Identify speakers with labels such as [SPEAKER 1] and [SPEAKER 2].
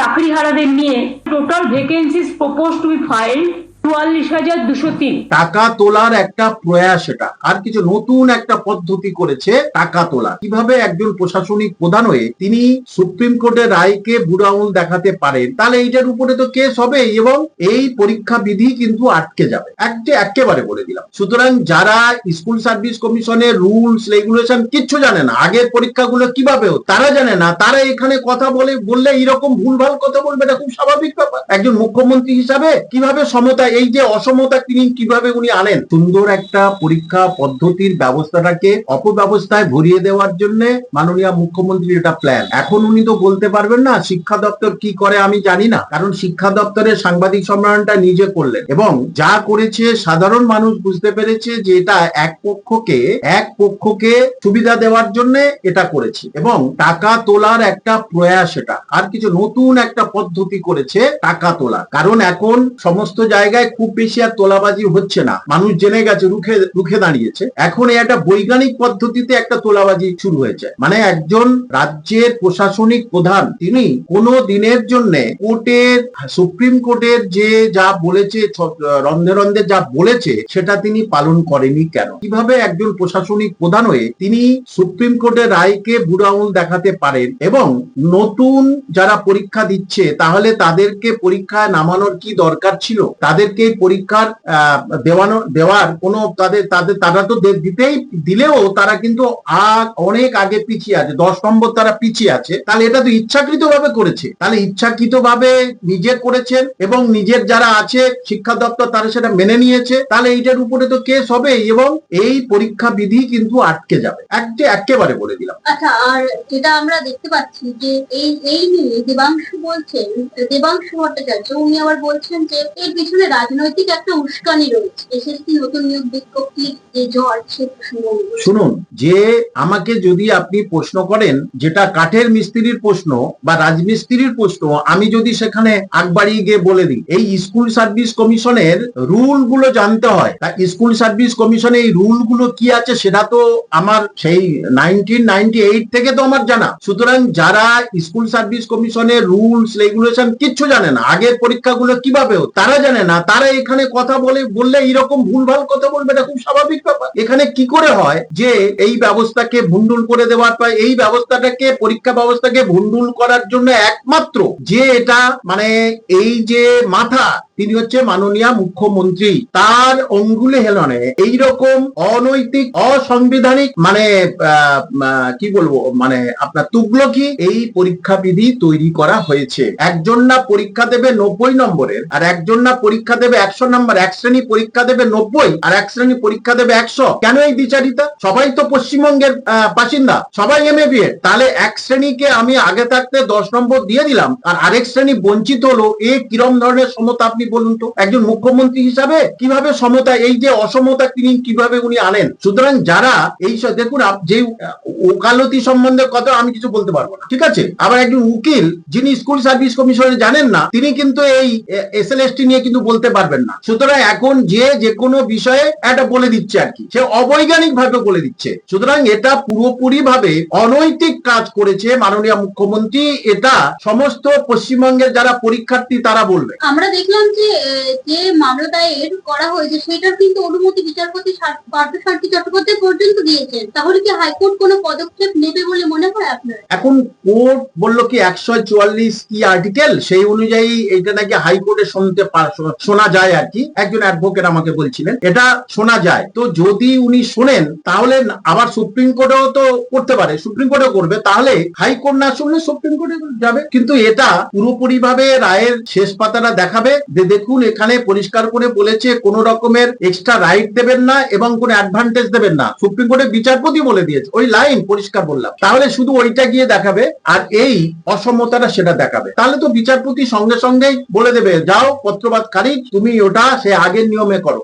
[SPEAKER 1] চাকরিহারাদের নিয়ে total vacancies propose to be file
[SPEAKER 2] টাকা তোলার একটা প্রয়াস এটা। আর কিছু নতুন একটা পদ্ধতি করেছে টাকা তোলা। কীভাবে একজন প্রশাসনিক প্রধান হয়ে তিনি সুপ্রিম কোর্টের রায়কে দেখাতে পারেন, তাহলে এইটার উপরে তো কেস হবে এবং এই পরীক্ষা বিধি কিন্তু আটকে যাবে। একেবারে বলে দিলাম। সুতরাং যারা স্কুল সার্ভিস কমিশনের রুলস, রেগুলেশন কিচ্ছু জানে না, আগের পরীক্ষাগুলো কীভাবে তারা জানে না, তারা এখানে কথা বলে, বললে এইরকম ভুলভাল কথা বলবে, এটা খুব স্বাভাবিক ব্যাপার। একজন মুখ্যমন্ত্রী হিসাবে কীভাবে সমতা এই যে অসমতা তিনি কীভাবে উনি আনেন? সুন্দর একটা পরীক্ষা পদ্ধতির ব্যবস্থাটাকে অপব্যবস্থায় ভরিয়ে দেওয়ার জন্য মাননীয় মুখ্যমন্ত্রী এটা প্ল্যান এখন উনি তো বলতে পারবেন না শিক্ষা দপ্তর কি করে আমি জানি না। কারণ শিক্ষা দপ্তরের সাংবাদিক সম্মেলনটা নিজে করলেন। এবং যা করেছে সাধারণ মানুষ বুঝতে পেরেছে যে এটা এক পক্ষকে এক পক্ষকে সুবিধা দেওয়ার জন্য এটা করেছে। এবং টাকা তোলার একটা প্রয়াস এটা। আর কিছু নতুন একটা পদ্ধতি করেছে টাকা তোলা। কারণ এখন সমস্ত জায়গায় খুব বেশি আর তোলাবাজি হচ্ছে না। মানুষ জেনে গেছে, রুখে রুখে দাঁড়িয়েছে। এখন একটা বৈজ্ঞানিক পদ্ধতিতে একটা তোলাবাজি শুরু হয়েছে। মানে একজন রাজ্যের প্রশাসনিক প্রধান, তিনি কোন দিনের জন্য কোর্টের সুপ্রিম কোর্টের যে যা বলেছে রন্ধে রন্ধে যা বলেছে, সেটা তিনি পালন করেনি কেন? কীভাবে একজন প্রশাসনিক প্রধান হয়ে তিনি সুপ্রিম কোর্টের রায়কে বুড়ো আঙুল দেখাতে পারেন এবং নতুন যারা পরীক্ষা দিচ্ছে, তাহলে তাদেরকে পরীক্ষায় নামানোর কি দরকার ছিল? তাদেরকে পরীক্ষার দেওয়ানো, দেওয়ার কোনো তাদের তাদের, তারা তো দিতেই, দিলেও তারা কিন্তু অনেক আগে পিছিয়ে আছে, দশ নম্বর তারা পিছিয়ে আছে। তাহলে এটা তো ইচ্ছাকৃত ভাবে করেছে। তাহলে ইচ্ছাকৃত ভাবে নিজে করেছেন এবং নিজের যারা আছে, শিক্ষা দপ্তর তারা সেটা মেনে নিয়েছে। তাহলে এইটার উপরে তো কেস হবে এবং এই পরীক্ষা বিধি কিন্তু আটকে যাবে। একেবারে বলে দিলাম।
[SPEAKER 3] আচ্ছা আর যেটা আমরা দেখতে পাচ্ছি যে এই এই নিয়ে দেবাংশু বলছেন, দেবাংশু ভট্টাচার্য, উনি আবার বলছেন যে এর পিছনে রাজনৈতিক একটা উস্কানি রয়েছে। এসএসসি নতুন নিয়োগ বিজ্ঞপ্তির যে ঝড়, সে
[SPEAKER 2] শুনুন, যে আমাকে যদি আপনি প্রশ্ন করেন, যেটা কাঠের মিস্ত্রির প্রশ্ন বা রাজমিস্ত্রির প্রশ্ন, আমি যদি সেখানে আগ বাড়িয়ে গিয়ে বলে দিই, এই স্কুল সার্ভিস কমিশনের রুলগুলো জানতে হয়। তা স্কুল সার্ভিস কমিশনে এই রুলগুলো কি আছে, সেটা তো আমার সেই নাইনটিন নাইনটি এইট থেকে তো আমার জানা। সুতরাং যারা স্কুল সার্ভিস কমিশনের রুলস, রেগুলেশন কিচ্ছু জানে না, আগের পরীক্ষাগুলো কীভাবে তারা জানে না তারা এখানে কথা বলে, বললে এইরকম ভুলভাল কথা বলবে, এটা খুব স্বাভাবিক ব্যাপার। এখানে কি করে হয় যে, এই ব্যবস্থাকে ভুন্ডুল করে দেওয়ার পর, এই ব্যবস্থাটাকে, পরীক্ষা ব্যবস্থাকে ভুন্ডুল করার জন্য একমাত্র যে এটা মানে এই যে মাথা তিনি হচ্ছে মাননীয় মুখ্যমন্ত্রী। তার অঙ্গুলে হেলনে এইরকম অনৈতিক, অসাংবিধানিক মানে কি বলব মানে আপনার তুগলকি এই পরীক্ষা বিধি তৈরি করা হয়েছে। একজন না পরীক্ষা দেবে নব্বই নম্বরের, আর একজন না পরীক্ষা দেবে একশো নম্বর, এক শ্রেণি পরীক্ষা দেবে নব্বই, আর এক শ্রেণি পরীক্ষা দেবে একশো। কেন এই বিচারিতা? সবাই তো পশ্চিমবঙ্গের বাসিন্দা, সবাই এম এ তাহলে এক শ্রেণীকে আমি আগে থাকতে দশ নম্বর দিয়ে দিলাম, আর আরেক শ্রেণি বঞ্চিত হলো। এ কিরম ধরনের সমতা আপনি বলুন তো, একজন মুখ্যমন্ত্রী হিসাবে কীভাবে সমতা, এই যে অসমতা তিনি কীভাবে উনি আনেন? সুতরাং যারা এই দেখুন যে ওকালতি সম্বন্ধে কথা আমি কিছু বলতে পারব না, ঠিক আছে? আবার একজন উকিল, যিনি স্কুল সার্ভিস কমিশনে জানেন না, তিনি কিন্তু এই এস এল এস নিয়ে কিন্তু বলতে পারবেন না। সুতরাং এখন যে যে কোনো বিষয়ে এটা বলে দিচ্ছে আর কি। সে অবৈজ্ঞানিক ভাবে বলে দিচ্ছে। সুতরাং এটা পুরোপুরি ভাবে অনৈতিক কাজ করেছে মাননীয় মুখ্যমন্ত্রী। এটা সমস্ত পশ্চিমবঙ্গের যারা পরীক্ষার্থী, তারা বলবে।
[SPEAKER 3] আমরা দেখলাম যে আহ, যে মামলা দায়ের করা হয়েছে সেটার কিন্তু অনুমতি বিচারপতি সার- পার্থসারথী চট্টোপাধ্যায় পর্যন্ত দিয়েছেন। তাহলে কি হাইকোর্ট কোনো পদক্ষেপ নেবে বলে মনে হয় আপনার?
[SPEAKER 2] এখন কোর্ট বলল কি একশো চুয়াল্লিশ কি আর্টিকেল সেই অনুযায়ী এটা নাকি হাইকোর্টে শুনতে শোনা- যায় আর কি। একজন অ্যাডভোকেট আমাকে বলছিলেন এটা শোনা যায়। তো যদি উনি শোনেন তাহলে আবার সুপ্রিম কোর্টেও তো করতে পারে সুপ্রিম কোর্টেও করবে তাহলে হাইকোর্ট না শুনলে সুপ্রিম কোর্টে যাবে। কিন্তু এটা পুরোপুরি ভাবে রায়ের শেষ পাতাটা দেখাবে যে দেখুন, এখানে পরিষ্কার করে বলেছে, কোন রকমের এক্সট্রা রাইট দেবেন না এবং কোনো অ্যাডভান্টেজ দেবেন না। সুপ্রিম কোর্টের বিচারপতি বলে দিয়েছে। ওই লাইন পরিষ্কার বললাম। তাহলে শুধু ওইটা গিয়ে দেখাবে আর এই অসমতাটা সেটা দেখাবে। তাহলে তো বিচারপতি সঙ্গে সঙ্গেই বলে দেবে, যাও পত্রপাত খারিজ, তুমি ওটা সে আগের নিয়মে করো।